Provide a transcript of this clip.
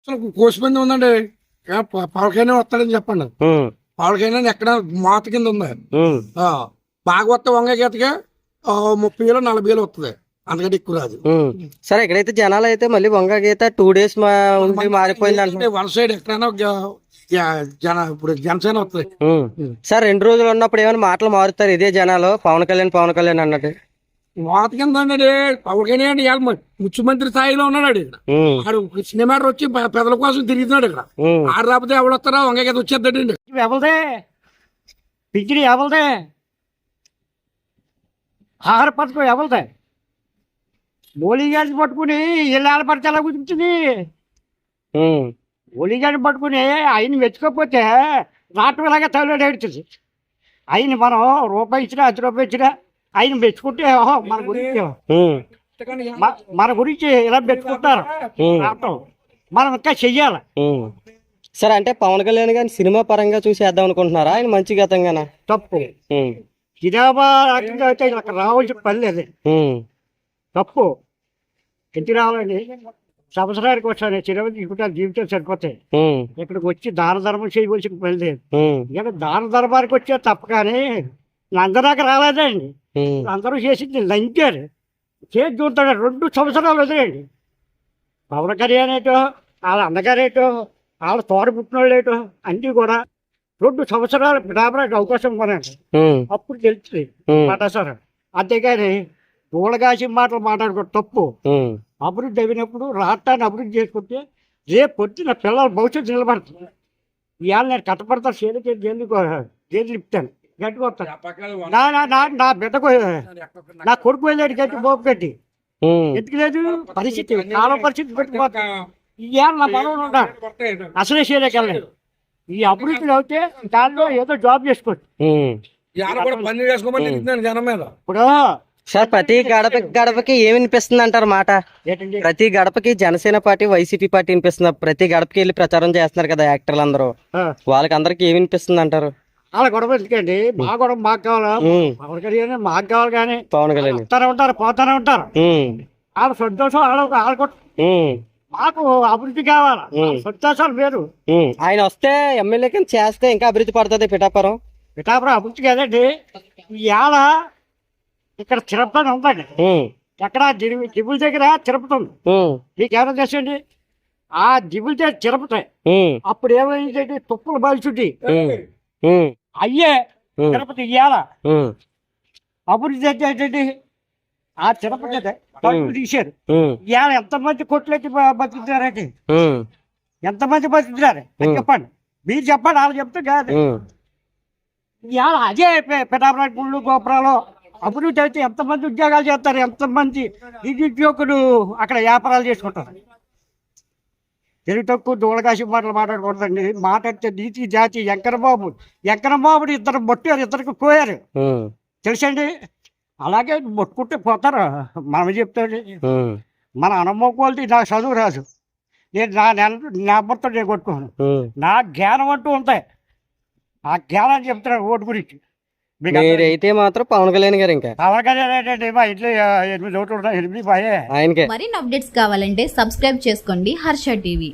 అసలు కోసిపోయింది ఉందండి. ఏ ప- పవన్ వస్తాడని చెప్పండి. కళ్యాణ్ ఎక్కడ మాత కింద ఉంది. బాగా వస్తే వంగ గీతగా ఆ, ముప్పై వేలు నలభై వేలు వస్తుంది అందుకంటే ఎక్కువ రాదు. సరే ఇక్కడైతే జనాలు అయితే మళ్ళీ వంగ గీత టూ డేస్ ఉండి మారిపోయింది అంటే వన్ సైడ్ ఎక్కడైనా జన ఇప్పుడు జనసేన వస్తుంది. సార్ రెండు రోజులు ఉన్నప్పుడు ఏమైనా మాటలు మారుతారు ఇదే జనాలు? పవన్ కళ్యాణ్ పవన్ కళ్యాణ్ అన్నట్టు. మాత కింద అండి పవన్ మ- ముఖ్యమంత్రి స్థాయిలో ఉన్నాడు ఇక్కడ. ఆడు సినిమా వచ్చి పె- పెదల కోసం తిరుగుతున్నాడు ఇక్కడ. ఆడు రాకపోతే ఎవడు వస్తారా వంగ గీత వచ్చేద్దండి ఎవరిదే? పింఛని ఎవరిదే? ఆహార పథకం ఎవరిదే? మోడీ గారిని పట్టుకుని వీళ్ళు ఆడపడితే ఎలా కుదురుతుంది ఉమ్, మోడీ గారిని పట్టుకుని ఆయన మెచ్చుకోకపోతే రావటం ఇలాగే తల్లి ఏడుతుంది ఆయన మనం రూపాయి ఇచ్చినా అర్ధ రూపాయి ఇచ్చినా ఆయన మెచ్చుకుంటే ఓహో మన గురించి మన గురించి ఇలా మెచ్చుకుంటారు? రావటం. మనం ఇంకా చెయ్యాలి. సరే అంటే పవన్ కళ్యాణ్ గారిని సినిమా పరంగా చూసేద్దాం అనుకుంటున్నారా? ఆయన మంచి గతంగానా? తప్పు. సినిమా రకంగా అయితే ఇక్కడ రావాల్సిన పని లేదు. తప్పు. ఎందుకు రావాలండి సంవత్సరానికి వచ్చాను చిరవ తీసుకుంటాను జీవితం సరిపోతాయి. ఇక్కడికి వచ్చి దాన ధర్మం చేయవలసిన పని లేదు. ఇక దాన ధర్మానికి వచ్చే తప్ప కానీ అందరి దాకా రాలేదండి. అందరూ చేసింది లంచారు చేసి చూస్తాడు. రెండు సంవత్సరాలు వదిలేండి పవన్ కళ్యాణ్ ఏటో వాళ్ళ అన్నగారేటో వాళ్ళ తోడ పుట్టినోళ్ళు ఏటో అన్నీ కూడా రెండు సంవత్సరాలు పిడాపడానికి అవకాశం ఉమ్, అప్పుడు తెలుస్తుంది. ఉమ్, మాట సార్ అంతేగాని దూడగాసి మాటలు మాట్లాడుకోవడం తప్పు. అభివృద్ధి అయినప్పుడు రాష్ట్రాన్ని అభివృద్ధి చేసుకుంటే రేపు పొద్దున పిల్లల భవిష్యత్తు నిలబడుతుంది. ఇవాళ నేను కట్టపడతా చేతికి జైలు జైలు ఇప్తాను గట్టిగా వస్తాను నా నా నా నా బిడ్డకు నా కొడుకు వెళ్ళాడు గట్టి బోపు గట్టి ఎందుకు లేదు? పరిస్థితి కాలం పరిస్థితి పెట్టుకోవచ్చు ఇవాళ నా మనవడు ఉన్నాడు. అసలే చేయలేక వెళ్ళాడు. ఈ అభివృద్ధి అయితే దానిలో ఏదో జాబ్ చేసుకోవచ్చు. ఇప్పుడు సార్ ప్రతి గడప గడపకి ఏమి వినిపిస్తుంది అంటారు మాట? ఏంటండి? ప్రతి గడపకి జనసేన పార్టీ వైసీపీ పార్టీ వినిపిస్తుంది. ప్రతి గడపకి వెళ్ళి ప్రచారం చేస్తున్నారు కదా యాక్టర్లు అందరూ. వాళ్ళకి అందరికి ఏమి వినిపిస్తుంది అంటారు? వాళ్ళ గొడవ ఎందుకండి? మా గొడవ మాకు కావాలా? పవన్ కళ్యాణ్ మాకు కావాలి కానీ పవన్ కళ్యాణ్. వస్తానే ఉంటారు పోతానే ఉంటారు. వాళ్ళ సంతోషం వాళ్ళ వాళ్ళ మాకు అభివృద్ధి కావాలా? సంతోషాలు వేరు. ఆయన వస్తే ఎమ్మెల్యే చేస్తే ఇంకా అభివృద్ధి పడుతుంది పిఠాపురం. పిఠాపురం అభివృద్ధి కదండి. ఇవాళ ఇక్కడ తిరుపతి అని ఉందండి ఎక్కడ? దిబుల దగ్గర తిరుపతి ఉంది. మీకు ఏమైనా తెలుసండి ఆ దిబుల దగ్గర తిరుపతి. అప్పుడు ఏమైందంటే తుప్పలు బాల్చుండి. అయ్యే తిరుపతి ఉమ్, అభివృద్ధి ఏంటండి ఆ తిరుపతి అయితే తలుపులు తీశారు. ఇవాళ ఎంతమంది కొట్లెట్టి బతుకుతున్నారండి? ఎంతమంది బతుకుతున్నారు. చెప్పండి. మీరు చెప్పండి వాళ్ళు చెప్తే కాదు. ఇవాళ అదే పె- పిఠాపురం గుళ్ళు గోపురాలు. అభివృద్ధి అయితే ఎంతమంది ఉద్యోగాలు చేస్తారు ఎంతమంది నిరుద్యోగులు అక్కడ వ్యాపారాలు చేసుకుంటారు? తక్కువ దూడగాసి మాటలు మాట్లాడకూడదండి. మాట్లాడితే నీతి జాతి వెంకరబాబు వెంకరబాబుని ఇద్దరు మొట్టారు ఇద్దరికి పోయారు. తెలుసండి? అలాగే మొట్టుకుంటే పోతారు. మనం చెప్తాడు మన అనుమోకోలది నాకు చదువు రాదు. నేను నా నెల నా అమ్మతో నేను కొట్టుకోను. నా జ్ఞానం అంటూ ఉంటాయి ఆ జ్ఞానాన్ని చెప్తున్నాను ఓటు గురించి. మీరైతే మాత్రం పవన్ కళ్యాణ్ గారు ఇంకా. పవన్ కళ్యాణ్ ఏంటంటే మా ఇంట్లో ఎనిమిది ఓట్లు ఉన్నాయి. ఎనిమిది పోయే ఆయనకే. మరిన్ని అప్డేట్స్ కావాలంటే సబ్స్క్రైబ్ చేసుకోండి హర్ష టీవీ.